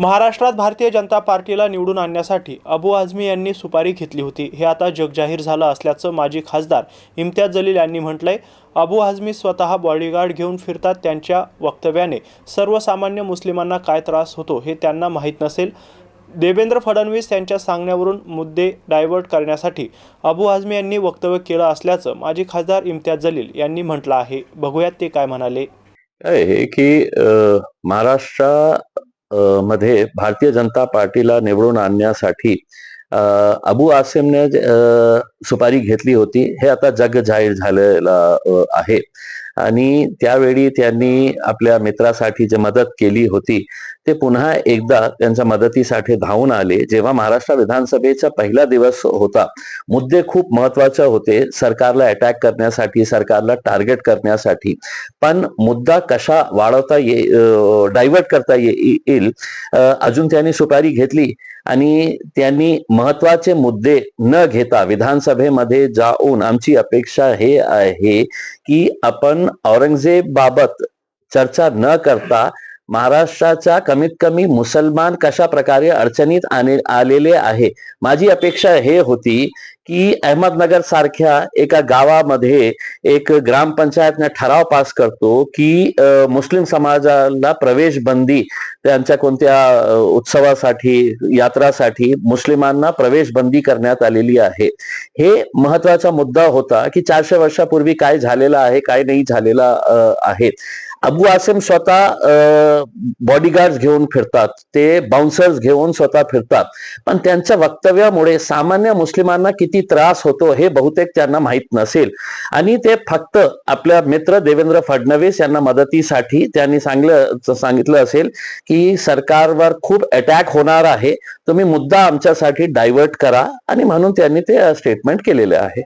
महाराष्ट्रात भारतीय जनता पार्टीला निवडून आणण्यासाठी अबू आझमी यांनी सुपारी घेतली होती. हे आता जगजाहीर झालं असल्याचं माजी खासदार इम्तियाज जलील यांनी म्हटलंय. अबू आझमी स्वतः बॉडीगार्ड घेऊन फिरतात. त्यांच्या वक्तव्याने सर्वसामान्य मुस्लिमांना काय त्रास होतो हे त्यांना माहीत नसेल. देवेंद्र फडणवीस यांच्या सांगण्यावरून मुद्दे डायव्हर्ट करण्यासाठी अबू आझमी यांनी वक्तव्य केलं असल्याचं माजी खासदार इम्तियाज जलील यांनी म्हटलं आहे. बघूयात ते काय म्हणाले. की महाराष्ट्र मध्ये भारतीय जनता पार्टीला निवडून आणण्यासाठी अबू आसिमने अ, सुपारी घेतली होती. हे आता जग जाहीर झालेलं आहे. आणि त्यावेळी त्यांनी आपल्या मित्रासाठी जे मदत केली होती ते पुन्हा एकदा त्यांच्या मदतीसाठी धावून आले. जेव्हा महाराष्ट्र विधानसभेचा पहिला दिवस होता मुद्दे खूप महत्त्वाचे होते सरकारला अटॅक करण्यासाठी सरकारला टार्गेट करण्यासाठी. पण मुद्दा कशा वाढवता ये डायव्हर्ट करता येईल? अजून त्यांनी सुपारी घेतली. आणि त्यांनी महत्त्वाचे मुद्दे न घेता विधानसभेमध्ये जाऊन आमची अपेक्षा हे आहे की आपण औरंगजेब बाबत चर्चा न करता महाराष्ट्राच्या कमीत कमी मुसलमान कशा प्रकारे अडचणीत आले आलेले आहे? माझी अपेक्षा हे होती की अहमदनगर सारख्या एका गावामध्ये एक ग्रामपंचायतने ठराव पास करतो की मुस्लिम समाजाला प्रवेश बंदी त्यांच्या कोणत्या उत्सवासाठी यात्रासाठी मुस्लिमांना प्रवेश बंदी करण्यात आलेली आहे. हे महत्त्वाचा मुद्दा होता की चारशे वर्षापूर्वी काय झालेलं आहे काय नाही झालेला आहे. अबू आसिम स्वतः बॉडीगार्ड घेऊन फिरतात. ते बाउन्सर्स घेऊन स्वतः फिरतात. पण त्यांच्या वक्तव्यामुळे सामान्य मुस्लिमांना किती त्रास होतो हे बहुतेक त्यांना माहीत नसेल. आणि ते फक्त आपल्या मित्र देवेंद्र फडणवीस यांना मदतीसाठी त्यांनी सांगलं सांगितलं असेल की सरकारवर खूप अटॅक होणार आहे. तुम्ही मुद्दा आमच्यासाठी डायव्हर्ट करा. आणि म्हणून त्यांनी ते स्टेटमेंट केलेले आहे.